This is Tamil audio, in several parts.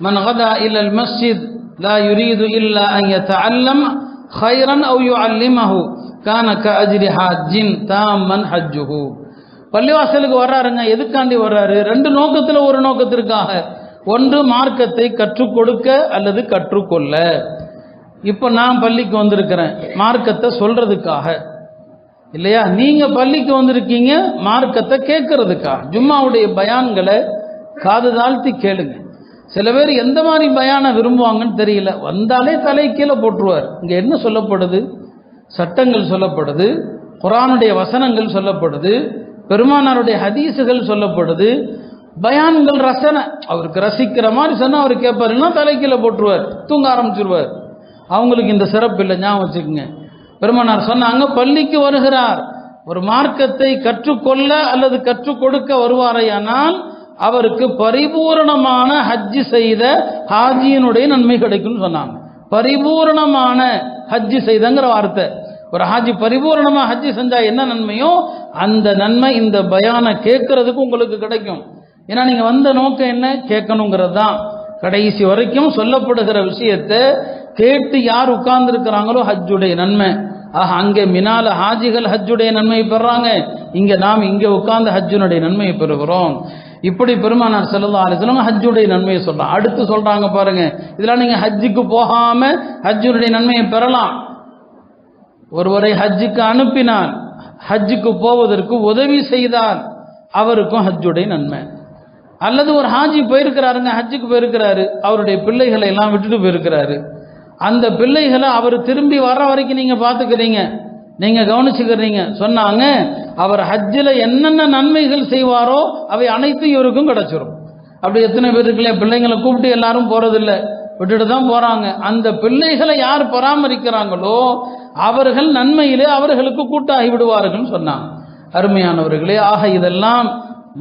من غدا إلى المسجد لا يريد إلا أن يتعلم خيرا أو يعلمه كان كأجر حاج تاما حجه பள்ளிவாசலுக்கு வர்றாருங்க எதுக்காண்டி வர்றாரு ரெண்டு நோக்கத்தில் ஒரு நோக்கத்திற்காக ஒன்று மார்க்கத்தை கற்றுக் கொடுக்க அல்லது கற்றுக்கொள்ள இப்போ நான் பள்ளிக்கு வந்திருக்கிறேன் மார்க்கத்தை சொல்றதுக்காக இல்லையா நீங்க பள்ளிக்கு வந்திருக்கீங்க மார்க்கத்தை கேட்கறதுக்காக ஜும்மாவுடைய பயான்களை காது தாழ்த்தி கேளுங்க சில பேர் எந்த மாதிரி பயானை விரும்புவாங்கன்னு தெரியல. வந்தாலே தலை கீழே போட்டுருவார். இங்கே என்ன சொல்லப்படுது? சட்டங்கள் சொல்லப்படுது. குரானுடைய வசனங்கள் சொல்லப்படுது. பெருமானாருடைய ஹதீஸுகள் சொல்லப்படுது. பயான்கள் ரசனை. அவருக்கு ரசிக்கிற மாதிரி சொன்னால் அவர் கேட்பாருன்னா தலை கீழே போட்டுருவார். தூங்க ஆரம்பிச்சிருவார். அவங்களுக்கு இந்த சிறப்பு இல்லை. ஞாபகம் வச்சுக்கோங்க. பெருமானார் சொன்னாங்க பள்ளிக்கு வருகிறார். ஒரு மார்க்கத்தை கற்றுக்கொள்ள அல்லது கற்றுக் கொடுக்க வருவாரையானால் அவருக்கு பரிபூரணமான ஹஜ்ஜி செய்த ஹாஜியினுடைய நன்மை கிடைக்கும்னு சொன்னாங்க. பரிபூரணமான ஹஜ்ஜி செய்தங்கிற வார்த்தை. ஒரு ஹாஜி பரிபூரணமாக ஹஜ்ஜி செஞ்சால் என்ன நன்மையோ அந்த நன்மை இந்த பயானை கேட்கறதுக்கு உங்களுக்கு கிடைக்கும். ஏன்னா நீங்கள் வந்த நோக்கம் என்ன? கேட்கணுங்கிறது தான். கடைசி வரைக்கும் சொல்லப்படுகிற விஷயத்தை கேட்டு யார் உட்கார்ந்துருக்கிறாங்களோ ஹஜ்ஜுடைய நன்மை. ஆக அங்கே மினால ஹாஜிகள் ஹஜ்ஜுடைய நன்மையை பெறாங்க. இங்க நாம் இங்க உட்கார்ந்து ஹஜ்ஜுனுடைய நன்மையை பெறுகிறோம். இப்படி பெருமானார் செல்லா அலிஸ்லாம் ஹஜ்ஜுடைய நன்மையை சொல்றாங்க அடுத்து சொல்றாங்க பாருங்க இதெல்லாம் நீங்க ஹஜ்ஜுக்கு போகாம ஹஜ்ஜுனுடைய நன்மையை பெறலாம். ஒருவரை ஹஜ்ஜுக்கு அனுப்பினார் ஹஜ்ஜுக்கு போவதற்கு உதவி செய்தார் அவருக்கும் ஹஜ்ஜுடைய நன்மை. அல்லது ஒரு ஹாஜி போயிருக்கிறாருங்க ஹஜ்ஜுக்கு போயிருக்கிறாரு அவருடைய பிள்ளைகளை எல்லாம் விட்டுட்டு போயிருக்கிறாரு. அந்த பிள்ளைகளை அவர் திரும்பி வர்ற வரைக்கும் நீங்க பாத்துக்கிறீங்க நீங்க கவனிச்சுக்கிறீங்க. சொன்னாங்க அவர் ஹஜ்ஜில் என்னென்ன நன்மைகள் செய்வாரோ அவை அனைத்தும் இவருக்கும் கிடைச்சிரும். அப்படி எத்தனை பேர் இருக்குல்ல பிள்ளைங்களை கூப்பிட்டு எல்லாரும் போகிறதில்ல விட்டுட்டு தான் போகிறாங்க அந்த பிள்ளைகளை யார் பராமரிக்கிறாங்களோ அவர்கள் நன்மையிலே அவர்களுக்கு கூட்டாகி விடுவார்கள் சொன்னாங்க. அருமையானவர்களே ஆக இதெல்லாம்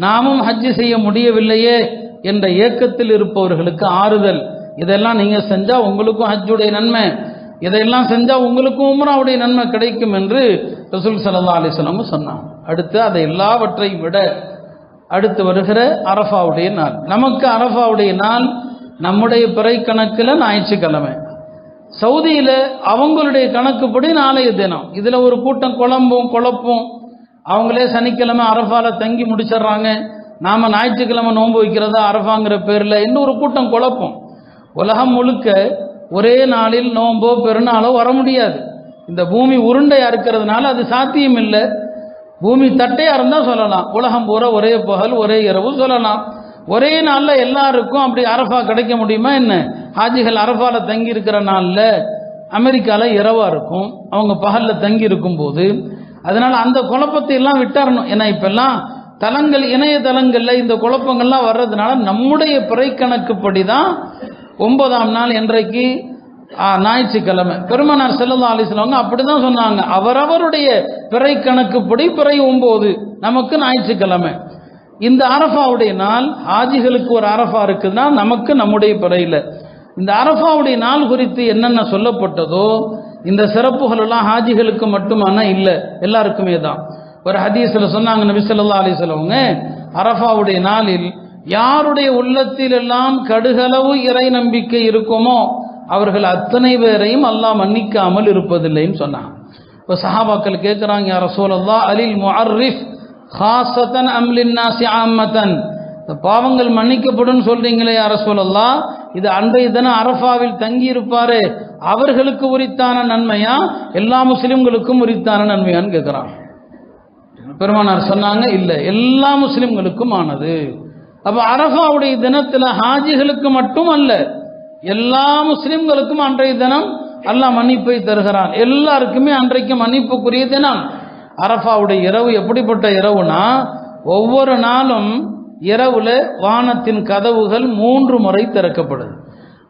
நாமும் ஹஜ்ஜு செய்ய முடியவில்லையே என்ற ஏக்கத்தில் இருப்பவர்களுக்கு ஆறுதல். இதெல்லாம் நீங்கள் செஞ்சால் உங்களுக்கும் ஹஜ்ஜுடைய நன்மை. இதையெல்லாம் செஞ்சால் உங்களுக்கும் உம்ராவுடைய நன்மை கிடைக்கும் என்று ரசூல் சல்லா அலிஸ்லாமும் சொன்னாங்க. அடுத்து அதை எல்லாவற்றையும் விட அடுத்து வருகிற அரஃபாவுடைய நாள். நமக்கு அரஃபாவுடைய நாள் நம்முடைய பிறை கணக்கில் ஞாயிற்றுக்கிழமை. சவுதியில் அவங்களுடைய கணக்குப்படி நாளைய தினம். இதில் ஒரு கூட்டம் குழம்பும் குழப்பும். அவங்களே சனிக்கிழமை அரஃபாவில் தங்கி முடிச்சிடுறாங்க. நாம் ஞாயிற்றுக்கிழமை நோன்பு வைக்கிறதா அரஃபாங்கிற பேரில் இன்னொரு கூட்டம் குழப்பம். உலகம் முழுக்க ஒரே நாளில் நோன்போ பெருநாளோ வர முடியாது. இந்த பூமி உருண்டையாக இருக்கிறதுனால அது சாத்தியம் இல்லை பூமி தட்டையாக இருந்தால் சொல்லலாம். உலகம் பூரா ஒரே பகல் ஒரே இரவு சொல்லலாம். ஒரே நாளில் எல்லாருக்கும் அப்படி அரஃபா கிடைக்க முடியுமா என்ன? ஹாஜிகள் அரஃபாவில் தங்கி இருக்கிற நாளில் அமெரிக்காவில் இரவாக இருக்கும். அவங்க பகலில் தங்கி இருக்கும்போது. அதனால் அந்த குழப்பத்தை எல்லாம் விட்டாரணும். ஏன்னா இப்பெல்லாம் தலங்கள் இணையதளங்களில் இந்த குழப்பங்கள்லாம் வர்றதுனால நம்முடைய பிறை கணக்குப்படி தான் ஒன்பதாம் நாள் என்றைக்கு ஞாயிற்றுக்கிழமை. பெருமனார் செல்லல்லா அலிஸ்லவங்க அப்படிதான் சொன்னாங்க. அவரவருடைய பிறை கணக்குப்படி பிறை ஒம்போது. நமக்கு ஞாயிற்றுக்கிழமை. இந்த அரஃபாவுடைய நாள் ஹாஜிகளுக்கு ஒரு அரஃபா இருக்குதுன்னா நமக்கு நம்முடைய பிறையில். இந்த அரஃபாவுடைய நாள் குறித்து என்னென்ன சொல்லப்பட்டதோ இந்த சிறப்புகள் எல்லாம் ஹாஜிகளுக்கு மட்டுமான இல்லை. எல்லாருக்குமே தான். ஒரு ஹதீஸில் சொன்னாங்க நபி சொல்லா அலைஹி சொல்லவங்க அரஃபாவுடைய நாளில் யாருடைய உள்ளத்தில் எல்லாம் கடுகளவு இறை நம்பிக்கை இருக்குமோ அவர்கள் அத்தனை பேரையும் அல்லாஹ் மன்னிக்காமல் இருப்பதில்லைன்னு சொன்னான் இப்போ சஹாபாக்கள் கேட்குறாங்க யார் ரசூலல்லா அலில் முஹர்ரிஃப் ஹாசத்தன் அம்லின் நாசி ஆம்மத்தன்? இந்த பாவங்கள் மன்னிக்கப்படும் சொல்றீங்களே யார ரசூலல்லா இது அன்றைய தினம் அரஃபாவில் தங்கி இருப்பாரு அவர்களுக்கு உரித்தான நன்மையா? எல்லா முஸ்லிம்களுக்கும் உரித்தான நன்மையான்னு கேட்குறான் பெருமானார் சொன்னாங்க இல்லை எல்லா முஸ்லிம்களுக்கும் ஆனது. அப்போ அரஃபாவுடைய தினத்தில் ஹாஜிகளுக்கு மட்டும் அல்ல எல்லா முஸ்லிம்களுக்கும் அன்றைய தினம் அல்லாஹ் மன்னிப்பை தருகிறான். எல்லாருக்குமே அன்றைக்கு மன்னிப்புக்குரிய தினம். அரஃபாவுடைய இரவு எப்படிப்பட்ட இரவுனா ஒவ்வொரு நாளும் இரவுல வானத்தின் கதவுகள் மூன்று முறை திறக்கப்படுது.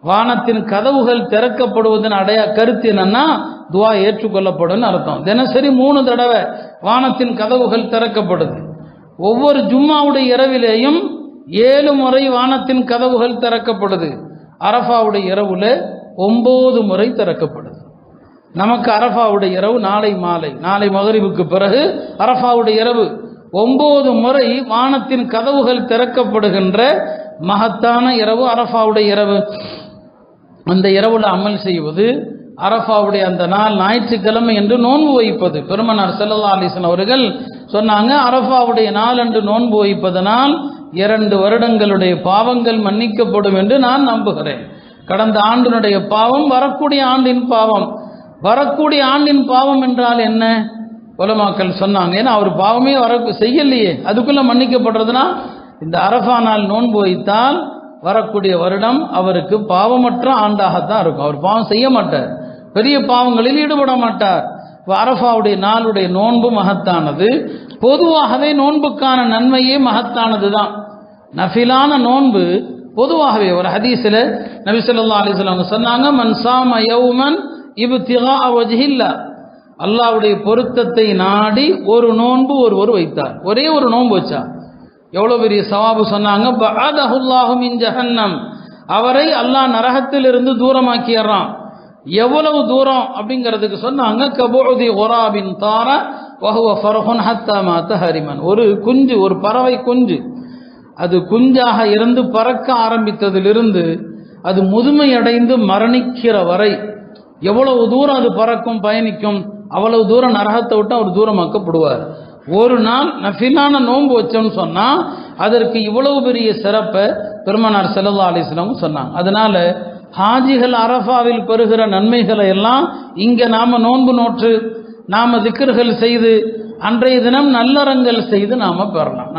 வானத்தின் கதவுகள் திறக்கப்படுவதன் அடைய கருத்து என்னன்னா துவா ஏற்றுக்கொள்ளப்படும் அர்த்தம். தினசரி மூணு தடவை வானத்தின் கதவுகள் திறக்கப்படுது. ஒவ்வொரு ஜும்மாவுடைய இரவிலேயும் ஏழு முறை வானத்தின் கதவுகள் திறக்கப்படுது. அரஃபாவுடைய இரவுல ஒம்பது முறை திறக்கப்படுது. நமக்கு அரஃபாவுடைய இரவு நாளை மாலை நாளை மகரிவுக்கு பிறகு அரஃபாவுடைய இரவு. ஒம்பது முறை வானத்தின் கதவுகள் திறக்கப்படுகின்ற மகத்தான இரவு அரஃபாவுடைய இரவு. அந்த இரவுல அமல் செய்வது அரஃபாவுடைய அந்த நாள் ஞாயிற்றுக்கிழமை என்று நோன்பு வைப்பது. பெருமனார் செல்லல்லா அலிசன் அவர்கள் சொன்னாங்க அரஃபாவுடைய நாள் என்று நோன்பு வைப்பதனால் இரண்டு வருடங்களுடைய பாவங்கள் மன்னிக்கப்படும் என்று நான் நம்புகிறேன். கடந்த ஆண்டினுடைய பாவம் வரக்கூடிய ஆண்டின் பாவம். வரக்கூடிய ஆண்டின் பாவம் என்றால் என்ன? உலமாக்கள் சொன்னாங்க. ஏன்னா அவர் பாவமே வர செய்யலையே. அதுக்குள்ள மன்னிக்கப்படுறதுனா இந்த அரஃபா நாள் நோன்பு வைத்தால் வரக்கூடிய வருடம் அவருக்கு பாவமற்ற ஆண்டாகத்தான் இருக்கும். அவர் பாவம் செய்ய மாட்டார். பெரிய பாவங்களில் ஈடுபட மாட்டார். இப்போ அரஃபாவுடைய நாளுடைய நோன்பு மகத்தானது. பொதுவாகவே நோன்புக்கான நன்மையே மகத்தானது தான் நஃபிலான நோன்பு பொதுவாகவே ஒரு ஹதீஸில் நபி சொல்லா அலைஹி அவங்க சொன்னாங்க மன்சாம சாம யௌமன் இப்திகா வஜ்ஹில்லா. அல்லாஹ்வுடைய பொருத்தத்தை நாடி ஒரு நோன்பு ஒருவர் வைத்தார். ஒரே ஒரு நோன்பு வச்சா. எவ்வளோ பெரிய சவாபு சொன்னாங்க மின் ஜஹன்னம். அவரை அல்லாஹ் நரகத்திலிருந்து தூரமாக்கிடுறான் எவ்வளவு தூரம் அப்படிங்கிறதுக்கு சொன்னாங்க கபோதி ஒராபின் தார வஹுவ ஃபரஹுன் ஹத்தா மாத்த ஹரிமன். ஒரு குஞ்சு ஒரு பறவை குஞ்சு. அது குஞ்சாக இருந்து பறக்க ஆரம்பித்ததிலிருந்து அது முதுமையடைந்து மரணிக்கிற வரை எவ்வளவு தூரம் அது பறக்கும் பயணிக்கும் அவ்வளவு தூரம் நரகத்தை விட்டு அவர் தூரமாக்கப்படுவார். ஒரு நாள் நஃபிலான நோன்பு வச்சோம்னு சொன்னால் அதற்கு இவ்வளவு பெரிய சிறப்பை பெருமனார் செல்லல்லா அலிஸ்லாமும் சொன்னாங்க. அதனால ஹாஜிகள் அரஃபாவில் பெறுகிற நன்மைகளை எல்லாம் இங்கே நாம் நோன்பு நோற்று நாம் திக்கர்கள் செய்து அன்றைய தினம் நல்லறங்கள் செய்து நாம பெறலாம்.